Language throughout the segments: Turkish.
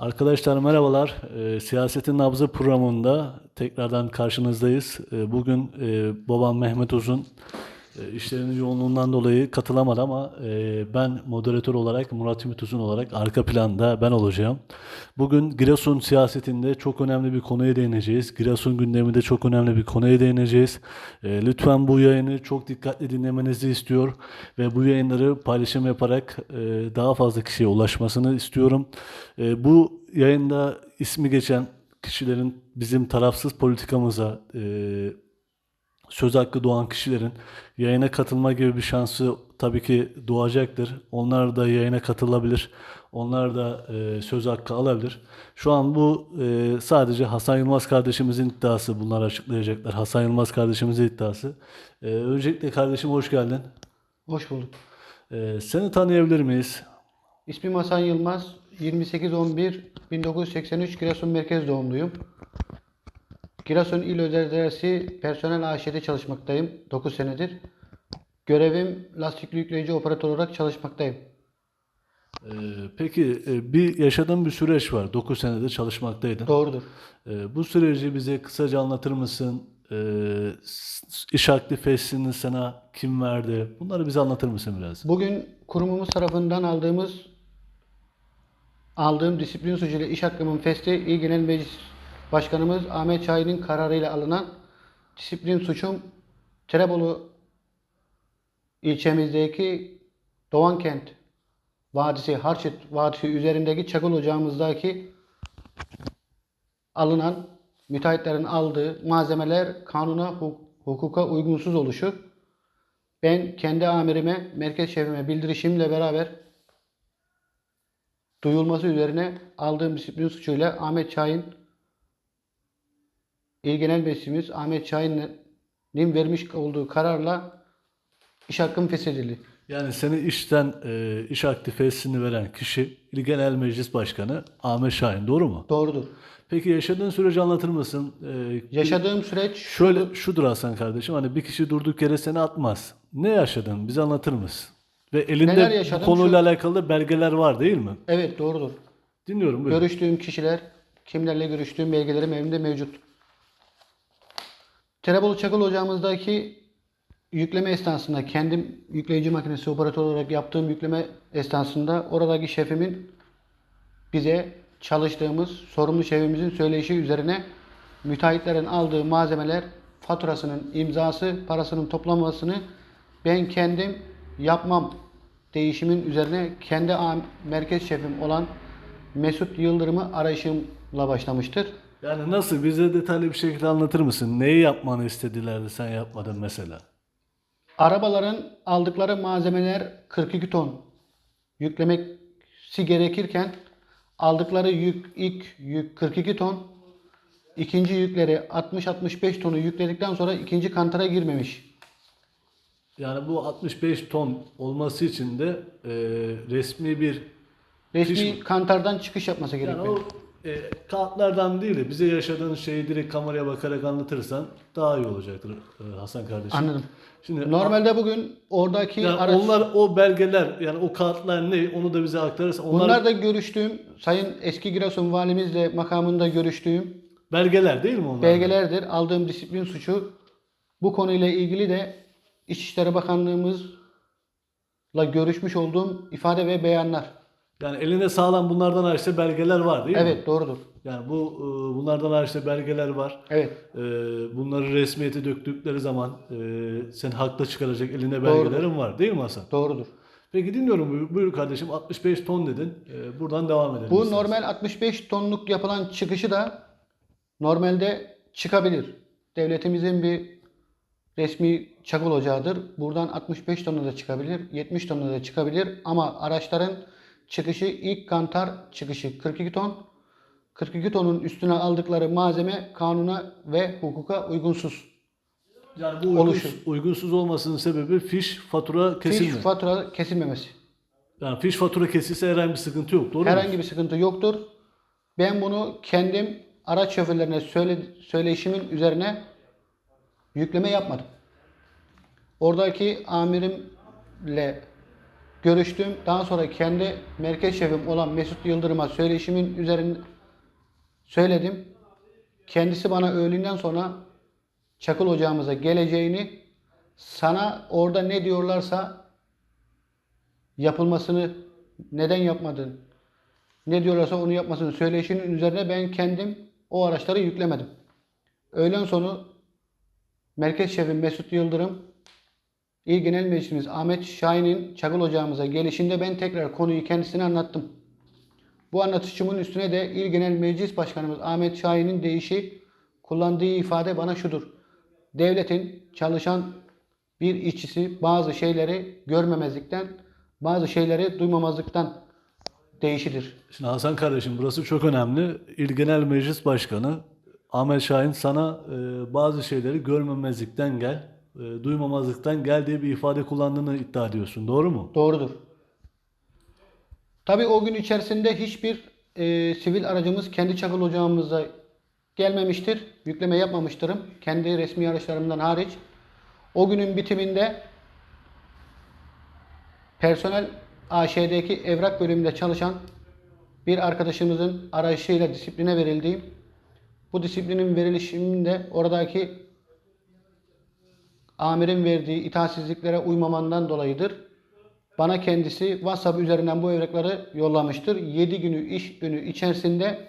Arkadaşlar merhabalar. Ee, Siyasetin Nabzı programında tekrardan karşınızdayız. Ee, bugün e, babam Mehmet Uzun e, yoğunluğundan dolayı katılamadı ama e, ben moderatör olarak Murat Ümit Uzun olarak arka planda ben olacağım. Bugün Giresun siyasetinde çok önemli bir konuya değineceğiz. Giresun gündeminde çok önemli bir konuya değineceğiz. E, lütfen bu yayını çok dikkatli dinlemenizi istiyor ve bu yayınları paylaşım yaparak e, daha fazla kişiye ulaşmasını istiyorum. E, bu yayında ismi geçen kişilerin bizim tarafsız politikamıza e, söz hakkı doğan kişilerin yayına katılma gibi bir şansı tabii ki doğacaktır. Onlar da yayına katılabilir. Onlar da e, söz hakkı alabilir. Şu an bu e, sadece Hasan Yılmaz kardeşimizin iddiası. Bunlar açıklayacaklar. Hasan Yılmaz kardeşimizin iddiası. E, öncelikle kardeşim hoş geldin. Hoş bulduk. E, seni tanıyabilir miyiz? İsmim Hasan Yılmaz. 28-11 1983 Giresun Merkez doğumluyum. Giresun İl Özel Personel AŞ'de çalışmaktayım 9 senedir. Görevim lastikli yükleyici operatör olarak çalışmaktayım. E, peki e, bir yaşadığın bir süreç var. 9 senedir çalışmaktaydın. Doğrudur. Ee, bu süreci bize kısaca anlatır mısın? Ee, iş aktifesini sana kim verdi? Bunları bize anlatır mısın biraz? Bugün kurumumuz tarafından aldığımız aldığım disiplin suçuyla iş hakkımın festi İl Genel Meclis Başkanımız Ahmet Şahin'in kararıyla alınan disiplin suçum Tirebolu ilçemizdeki Doğankent Vadisi, Harçit Vadisi üzerindeki Çakıl Ocağımızdaki alınan müteahhitlerin aldığı malzemeler kanuna, huk- hukuka uygunsuz oluşu. Ben kendi amirime, merkez şefime bildirişimle beraber duyulması üzerine aldığım disiplin suçuyla Ahmet Şahin İl Genel Meclisimiz Ahmet Şahin'in vermiş olduğu kararla iş hakkım feshedildi. Yani seni işten, e, iş aktifesini veren kişi İl Genel Meclis Başkanı Ahmet Şahin, doğru mu? Doğrudur. Peki yaşadığın süreci anlatır mısın? Ee, Yaşadığım süreç şöyle şudur Hasan kardeşim, hani bir kişi durduk yere seni atmaz. Ne yaşadın? Bize anlatır mısın? Ve elinde Neler bu yaşadım? konuyla alakalı da belgeler var değil mi? evet doğrudur. Dinliyorum buyurun. Görüştüğüm kişiler, kimlerle görüştüğüm belgelerim elimde mevcut. Tirebolu Çakıl Ocağımızdaki yükleme esnasında kendim yükleyici makinesi operatör olarak yaptığım yükleme esnasında oradaki şefimin bize çalıştığımız sorumlu şefimizin söyleyişi üzerine müteahhitlerin aldığı malzemeler faturasının imzası, parasının toplanmasını ben kendim yapmam değişimin üzerine kendi merkez şefim olan Mesut Yıldırım'ı arayışımla başlamıştır. Yani nasıl? Bize detaylı bir şekilde anlatır mısın? Neyi yapmanı istediler de sen yapmadın mesela? Arabaların aldıkları malzemeler 42 ton yüklemesi gerekirken aldıkları yük ilk yük 42 ton ikinci yükleri 60-65 tonu yükledikten sonra ikinci kantara girmemiş. Yani bu 65 ton olması için de e, resmi bir Resmi kantardan çıkış yapması yani gerekiyor. o e, kağıtlardan değil de bize yaşadığın şeyi direkt kameraya bakarak anlatırsan daha iyi olacaktır e, Hasan kardeşim. Anladım. Şimdi Normalde bugün oradaki yani araç onlar o belgeler yani o kağıtlar ne onu da bize aktarırsan onlar bunlar da görüştüğüm Sayın eski Giresun valimizle makamında görüştüğüm belgeler değil mi onlar? belgelerdir. Aldığım disiplin suçu bu konuyla ilgili de İçişleri Bakanlığımızla görüşmüş olduğum ifade ve beyanlar. Yani eline sağlam bunlardan hariçte belgeler var değil mi? Evet doğrudur. Yani bu e, bunlardan hariçte belgeler var. Evet. Ee, bunları resmiyete döktükleri zaman e, sen haklı çıkaracak elinde belgelerin var değil mi Hasan? Doğrudur. Peki dinliyorum buyur, buyur kardeşim 65 ton dedin. Ee, buradan devam edelim. Bu istersen. normal 65 tonluk yapılan çıkışı da normalde çıkabilir. Devletimizin bir resmi çakıl ocağıdır. Buradan 65 tonla da çıkabilir, 70 tonla da çıkabilir ama araçların çıkışı ilk kantar çıkışı 42 ton. 42 tonun üstüne aldıkları malzeme kanuna ve hukuka uygunsuz. Yani bu uygunsuz, oluşum. uygunsuz olmasının sebebi fiş fatura Fiş kesilme. fatura kesilmemesi. yani fiş fatura kesilse herhangi bir sıkıntı yok doğru mu? Herhangi bir sıkıntı yoktur. Ben bunu kendim araç şoförlerine söyle, söyleyişimin üzerine yükleme yapmadım. Oradaki amirimle görüştüm. Daha sonra kendi merkez şefim olan Mesut Yıldırım'a söyleşimin üzerine söyledim. Kendisi bana öğlenden sonra Çakıl ocağımıza geleceğini, sana orada ne diyorlarsa yapılmasını neden yapmadın, ne diyorlarsa onu yapmasını söyleşinin üzerine ben kendim o araçları yüklemedim. Öğlen sonu Merkez Şefim Mesut Yıldırım, İl Genel Meclisimiz Ahmet Şahin'in Çakıl Ocağımıza gelişinde ben tekrar konuyu kendisine anlattım. Bu anlatışımın üstüne de İl Genel Meclis Başkanımız Ahmet Şahin'in deyişi kullandığı ifade bana şudur. Devletin çalışan bir işçisi bazı şeyleri görmemezlikten, bazı şeyleri duymamazlıktan değişidir. Şimdi Hasan kardeşim burası çok önemli. İl Genel Meclis Başkanı Ahmet Şahin sana e, bazı şeyleri görmemezlikten gel, e, duymamazlıktan gel diye bir ifade kullandığını iddia ediyorsun. Doğru mu? Doğrudur. Tabii o gün içerisinde hiçbir e, sivil aracımız kendi çakıl ocağımıza gelmemiştir. Yükleme yapmamıştırım. Kendi resmi araçlarımdan hariç. O günün bitiminde personel AŞ'deki evrak bölümünde çalışan bir arkadaşımızın arayışıyla disipline verildiğim bu disiplinin verilişinde oradaki amirin verdiği itaatsizliklere uymamandan dolayıdır. Bana kendisi WhatsApp üzerinden bu evrakları yollamıştır. 7 günü iş günü içerisinde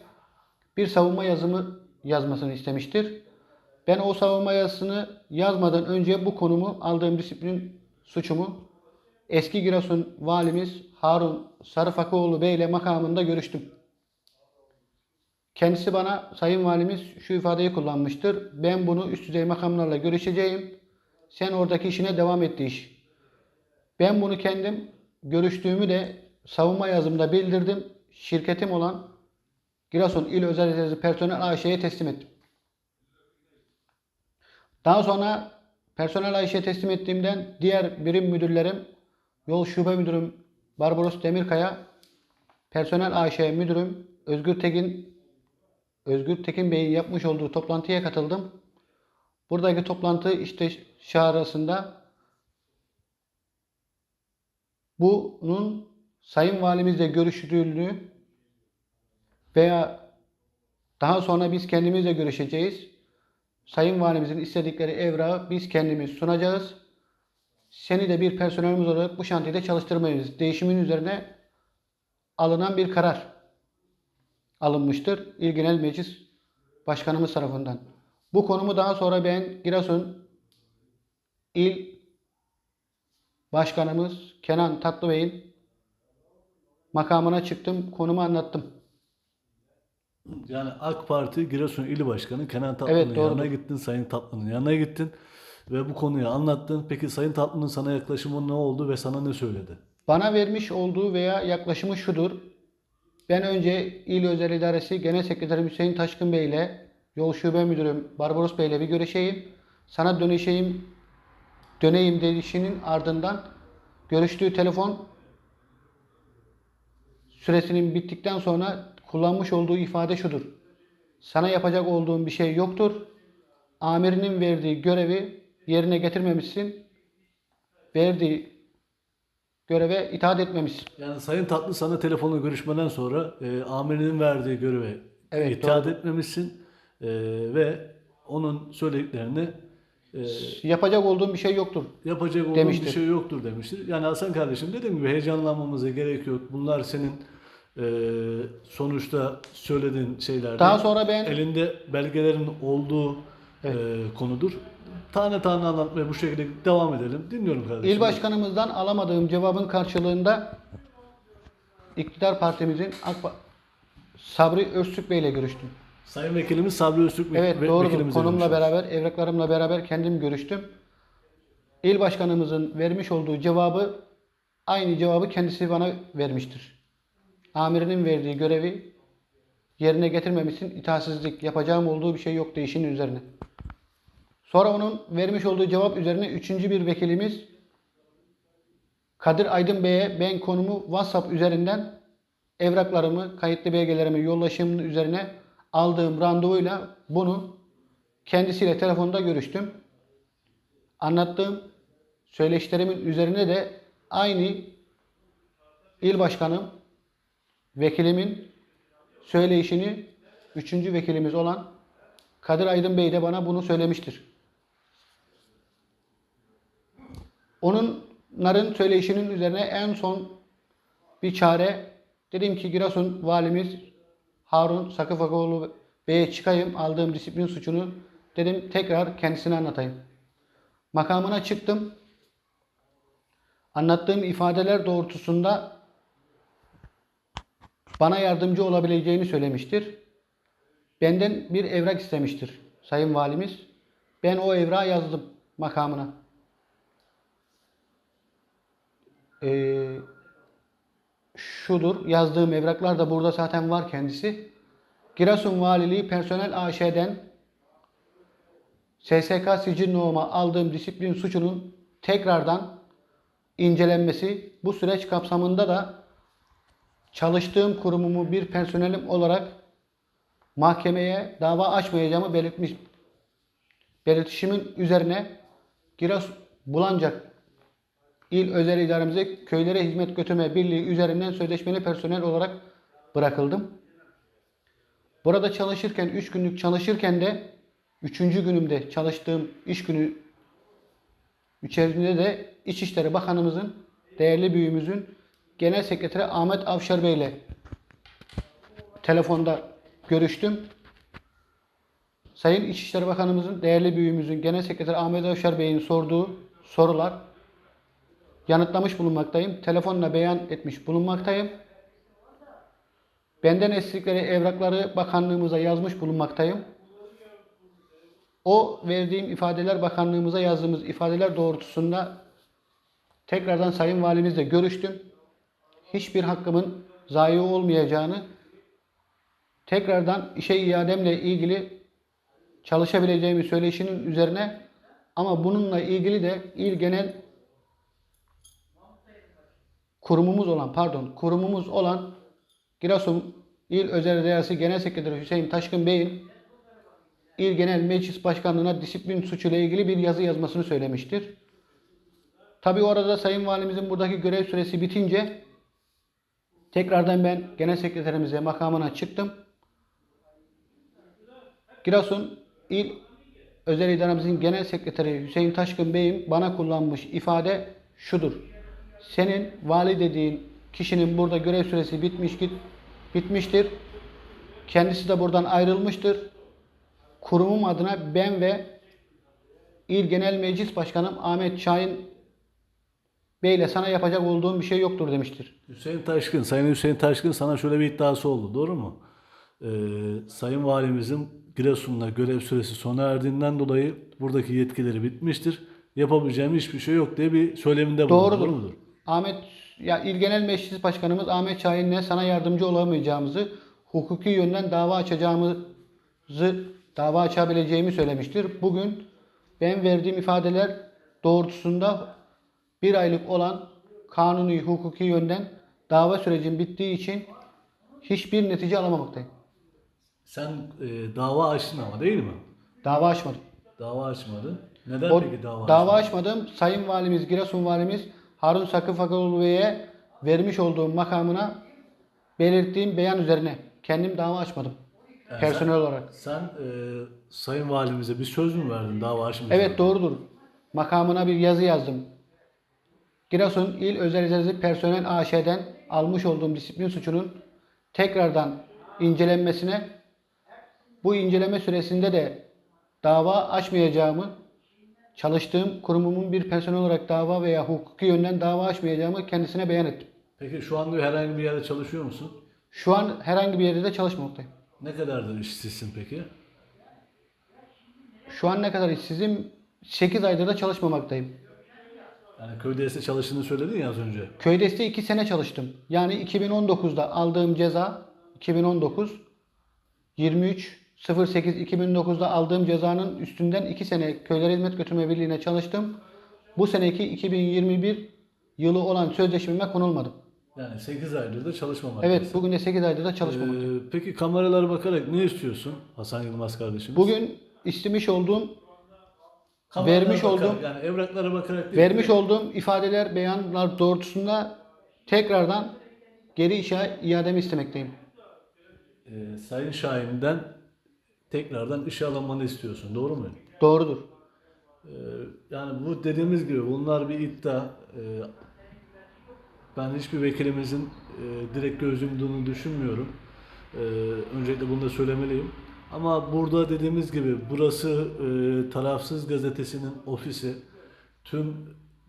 bir savunma yazımı yazmasını istemiştir. Ben o savunma yazısını yazmadan önce bu konumu aldığım disiplin suçumu eski Giresun valimiz Harun Sarıfakoğlu Bey ile makamında görüştüm. Kendisi bana Sayın Valimiz şu ifadeyi kullanmıştır. Ben bunu üst düzey makamlarla görüşeceğim. Sen oradaki işine devam et iş. Ben bunu kendim görüştüğümü de savunma yazımda bildirdim. Şirketim olan Giresun İl Özel Rezervi Personel AŞ'ye teslim ettim. Daha sonra personel AŞ'ye teslim ettiğimden diğer birim müdürlerim, yol şube müdürüm Barbaros Demirkaya, personel AŞ müdürüm Özgür Tekin Özgür Tekin Bey'in yapmış olduğu toplantıya katıldım. Buradaki toplantı işte şarasında bunun Sayın Valimizle görüşüldüğünü veya daha sonra biz kendimizle görüşeceğiz. Sayın Valimizin istedikleri evrağı biz kendimiz sunacağız. Seni de bir personelimiz olarak bu şantiyede çalıştırmayız. Değişimin üzerine alınan bir karar alınmıştır. İl Genel Meclis Başkanımız tarafından. Bu konumu daha sonra ben Giresun İl Başkanımız Kenan Tatlıbey'in makamına çıktım, konumu anlattım. Yani AK Parti Giresun İl Başkanı Kenan Tatlı'nın Evet, doğrudur. yanına gittin, Sayın Tatlı'nın yanına gittin ve bu konuyu anlattın. Peki Sayın Tatlı'nın sana yaklaşımı ne oldu ve sana ne söyledi? Bana vermiş olduğu veya yaklaşımı şudur. Ben önce İl Özel İdaresi Genel Sekreteri Hüseyin Taşkın Bey ile Yol Şube Müdürüm Barbaros Bey ile bir görüşeyim. Sana dönüşeyim, döneyim dedişinin ardından görüştüğü telefon süresinin bittikten sonra kullanmış olduğu ifade şudur. Sana yapacak olduğum bir şey yoktur. Amirinin verdiği görevi yerine getirmemişsin. Verdiği göreve itaat etmemişsin. Yani Sayın Tatlı sana telefonla görüşmeden sonra e, amirinin verdiği göreve Evet, itaat etmemişsin e, ve onun söylediklerini e, Yapacak olduğum bir şey yoktur. yapacak olduğun Demiştir. bir şey yoktur demiştir. Yani Hasan kardeşim dediğim gibi heyecanlanmamıza gerek yok. Bunlar senin e, sonuçta söylediğin şeyler. Daha sonra ben elinde belgelerin olduğu e, konudur. Tane tane anlatmaya bu şekilde devam edelim. Dinliyorum kardeşim. İl başkanımızdan alamadığım cevabın karşılığında iktidar partimizin AK Ba- Sabri Öztürk Bey ile görüştüm. Sayın Vekilimiz Sabri Öztürk Evet ve- doğrudur. Konumla beraber, evraklarımla beraber kendim görüştüm. İl başkanımızın vermiş olduğu cevabı aynı cevabı kendisi bana vermiştir. Amirinin verdiği görevi yerine getirmemişsin. itaatsizlik yapacağım olduğu bir şey yok değişinin üzerine. Sonra onun vermiş olduğu cevap üzerine üçüncü bir vekilimiz Kadir Aydın Bey'e ben konumu WhatsApp üzerinden evraklarımı, kayıtlı belgelerimi yollaşımının üzerine aldığım randevuyla bunu kendisiyle telefonda görüştüm. Anlattığım söyleşilerimin üzerine de aynı il başkanım, vekilimin söyleyişini üçüncü vekilimiz olan Kadir Aydın Bey de bana bunu söylemiştir. Onların söyleyişinin üzerine en son bir çare dedim ki Giresun valimiz Harun Sakıfakoğlu Bey'e çıkayım aldığım disiplin suçunu dedim tekrar kendisine anlatayım. Makamına çıktım. Anlattığım ifadeler doğrultusunda bana yardımcı olabileceğini söylemiştir. Benden bir evrak istemiştir Sayın Valimiz. Ben o evrağı yazdım makamına. Ee, şudur. Yazdığım evraklar da burada zaten var kendisi. Giresun Valiliği Personel AŞ'den SSK sicil aldığım disiplin suçunun tekrardan incelenmesi, bu süreç kapsamında da çalıştığım kurumumu bir personelim olarak mahkemeye dava açmayacağımı belirtmiş belirtişimin üzerine Giresun Bulancak İl Özel İdaremize Köylere Hizmet Götürme Birliği üzerinden sözleşmeli personel olarak bırakıldım. Burada çalışırken, 3 günlük çalışırken de 3. günümde çalıştığım iş günü içerisinde de İçişleri Bakanımızın, değerli büyüğümüzün Genel Sekreteri Ahmet Avşar Bey ile telefonda görüştüm. Sayın İçişleri Bakanımızın, değerli büyüğümüzün Genel Sekreteri Ahmet Avşar Bey'in sorduğu sorular yanıtlamış bulunmaktayım. Telefonla beyan etmiş bulunmaktayım. Benden istedikleri evrakları bakanlığımıza yazmış bulunmaktayım. O verdiğim ifadeler bakanlığımıza yazdığımız ifadeler doğrultusunda tekrardan Sayın Valimizle görüştüm. Hiçbir hakkımın zayi olmayacağını tekrardan işe iademle ilgili çalışabileceğimi söyleyişinin üzerine ama bununla ilgili de il genel kurumumuz olan pardon kurumumuz olan Giresun İl Özel İdaresi Genel Sekreteri Hüseyin Taşkın Bey'in İl Genel Meclis Başkanlığı'na disiplin suçuyla ilgili bir yazı yazmasını söylemiştir. Tabi orada Sayın Valimizin buradaki görev süresi bitince tekrardan ben Genel Sekreterimize makamına çıktım. Giresun İl Özel İdaremizin Genel Sekreteri Hüseyin Taşkın Bey'in bana kullanmış ifade şudur. Senin vali dediğin kişinin burada görev süresi bitmiş git bitmiştir. Kendisi de buradan ayrılmıştır. Kurumum adına ben ve İl Genel Meclis Başkanım Ahmet Şahin Bey ile sana yapacak olduğum bir şey yoktur demiştir. Hüseyin Taşkın, Sayın Hüseyin Taşkın sana şöyle bir iddiası oldu. Doğru mu? Ee, Sayın Valimizin Giresun'da görev süresi sona erdiğinden dolayı buradaki yetkileri bitmiştir. Yapabileceğim hiçbir şey yok diye bir söyleminde bulundu. Doğrudur. Doğru mudur? Ahmet ya İl Genel Meclis Başkanımız Ahmet Şahin'le sana yardımcı olamayacağımızı, hukuki yönden dava açacağımızı, dava açabileceğimi söylemiştir. Bugün ben verdiğim ifadeler doğrultusunda bir aylık olan kanuni hukuki yönden dava sürecim bittiği için hiçbir netice alamamaktayım. Sen e, dava açtın ama değil mi? Dava açmadım. Dava açmadın. Neden O peki dava, dava açmadım. Sayın Valimiz, Giresun Valimiz Harun Sakın Fakoğlu Bey'e vermiş olduğum makamına belirttiğim beyan üzerine kendim dava açmadım. Personel olarak. Sen e, Sayın Valimize bir söz mü verdin dava açmayacağını? Evet doğrudur. Makamına bir yazı yazdım. Giresun İl Özel İdaresi Personel AŞ'den almış olduğum disiplin suçunun tekrardan incelenmesine bu inceleme süresinde de dava açmayacağımı çalıştığım kurumumun bir personel olarak dava veya hukuki yönden dava açmayacağımı kendisine beyan ettim. Peki şu anda herhangi bir yerde çalışıyor musun? Şu an herhangi bir yerde de çalışmamaktayım. Ne kadardır işsizsin peki? Şu an ne kadar işsizim? 8 aydır da çalışmamaktayım. Yani köyde çalıştığını söyledin ya az önce. Köydeste 2 sene çalıştım. Yani 2019'da aldığım ceza 2019 23 08 2009'da aldığım cezanın üstünden 2 sene Köyler Hizmet Götürme Birliği'ne çalıştım. Bu seneki 2021 yılı olan sözleşmeme konulmadım. Yani 8 aydır da çalışmamak. Evet bugün de 8 aydır da çalışmamaktayım. Ee, peki kameralara bakarak ne istiyorsun Hasan Yılmaz kardeşim? Bugün istemiş olduğum Kameralara vermiş bakarak, olduğum- yani evraklara bakarak değil, vermiş olduğum ifadeler, beyanlar doğrultusunda tekrardan geri işe iademi istemekteyim. Ee, Sayın Şahin'den tekrardan işe alınmanı istiyorsun. Doğru mu? Doğrudur. Ee, yani bu dediğimiz gibi bunlar bir iddia. Ee, ben hiçbir vekilimizin e, direkt göz yumduğunu düşünmüyorum. Ee, öncelikle bunu da söylemeliyim. Ama burada dediğimiz gibi burası e, Tarafsız Gazetesi'nin ofisi. Tüm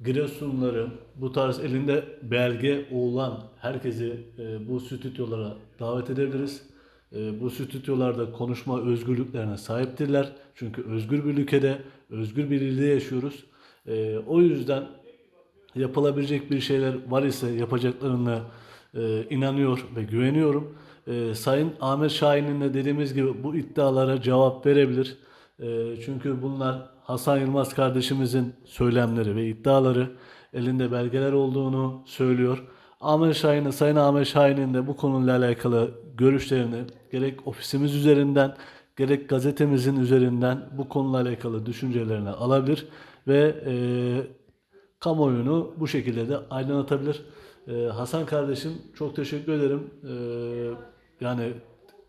Giresunları bu tarz elinde belge olan herkesi e, bu stüdyolara davet edebiliriz. E, bu stüdyolarda konuşma özgürlüklerine sahiptirler. Çünkü özgür bir ülkede, özgür bir ilde yaşıyoruz. E, o yüzden yapılabilecek bir şeyler var ise yapacaklarına e, inanıyor ve güveniyorum. E, Sayın Ahmet Şahin'in de dediğimiz gibi bu iddialara cevap verebilir. Çünkü bunlar Hasan Yılmaz kardeşimizin söylemleri ve iddiaları elinde belgeler olduğunu söylüyor. Ahmet Şahin'in, Sayın Ahmet Şahin'in de bu konuyla alakalı görüşlerini gerek ofisimiz üzerinden gerek gazetemizin üzerinden bu konuyla alakalı düşüncelerini alabilir ve e, kamuoyunu bu şekilde de aydınlatabilir. Ee, Hasan kardeşim çok teşekkür ederim. Ee, yani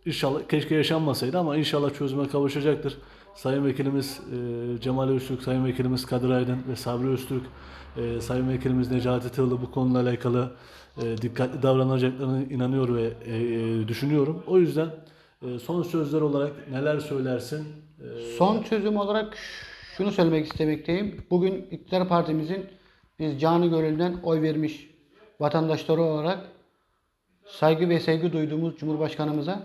inşallah keşke yaşanmasaydı ama inşallah çözüme kavuşacaktır. Sayın Vekilimiz e, Cemal Öztürk, Sayın Vekilimiz Kadir Aydın ve Sabri Öztürk, e, Sayın Vekilimiz Necati Tığlı bu konuyla alakalı e, dikkatli davranacaklarını inanıyor ve e, düşünüyorum. O yüzden son sözler olarak neler söylersin? Son çözüm olarak şunu söylemek istemekteyim. Bugün iktidar partimizin biz canı gönülden oy vermiş vatandaşları olarak saygı ve sevgi duyduğumuz Cumhurbaşkanımıza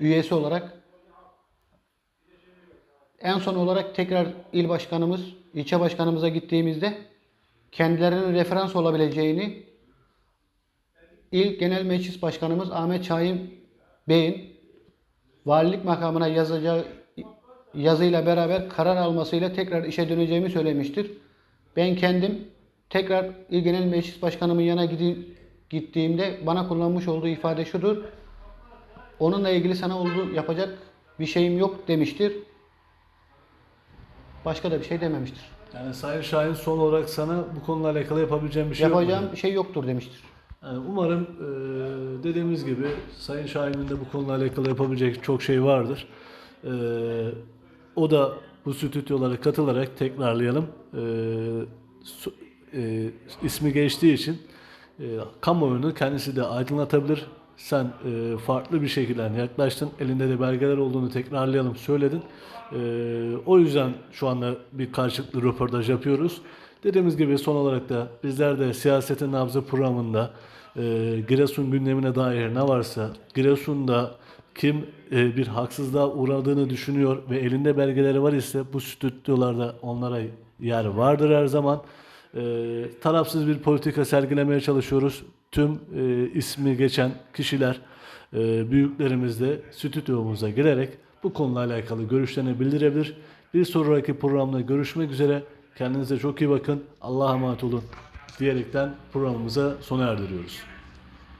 üyesi olarak en son olarak tekrar il başkanımız, ilçe başkanımıza gittiğimizde kendilerinin referans olabileceğini İl Genel Meclis Başkanımız Ahmet Şahin Bey'in valilik makamına yazacağı yazıyla beraber karar almasıyla tekrar işe döneceğimi söylemiştir. Ben kendim tekrar İl Genel Meclis Başkanımın gidi- gittiğimde bana kullanmış olduğu ifade şudur. Onunla ilgili sana olduğu yapacak bir şeyim yok demiştir. Başka da bir şey dememiştir. Yani Sayın Şahin son olarak sana bu konuyla alakalı yapabileceğim bir şey yok mu? Yapacağım bir şey yoktur demiştir. Yani umarım e, dediğimiz gibi Sayın Şahin'in de bu konuyla alakalı yapabilecek çok şey vardır. E, o da bu stüdyolara katılarak tekrarlayalım. E, su- e, ismi geçtiği için e, kamuoyunu kendisi de aydınlatabilir. Sen e, farklı bir şekilde yaklaştın. Elinde de belgeler olduğunu tekrarlayalım söyledin. E, o yüzden şu anda bir karşılıklı röportaj yapıyoruz. Dediğimiz gibi son olarak da bizler de siyasetin nabzı programında e, Giresun gündemine dair ne varsa Giresun'da kim e, bir haksızlığa uğradığını düşünüyor ve elinde belgeleri var ise bu stüdyolarda onlara yer vardır her zaman. E, tarafsız bir politika sergilemeye çalışıyoruz. Tüm e, ismi geçen kişiler, e, büyüklerimiz de stüdyomuza girerek bu konuyla alakalı görüşlerini bildirebilir. Bir sonraki programda görüşmek üzere. Kendinize çok iyi bakın. Allah'a emanet olun diyerekten programımıza sona erdiriyoruz.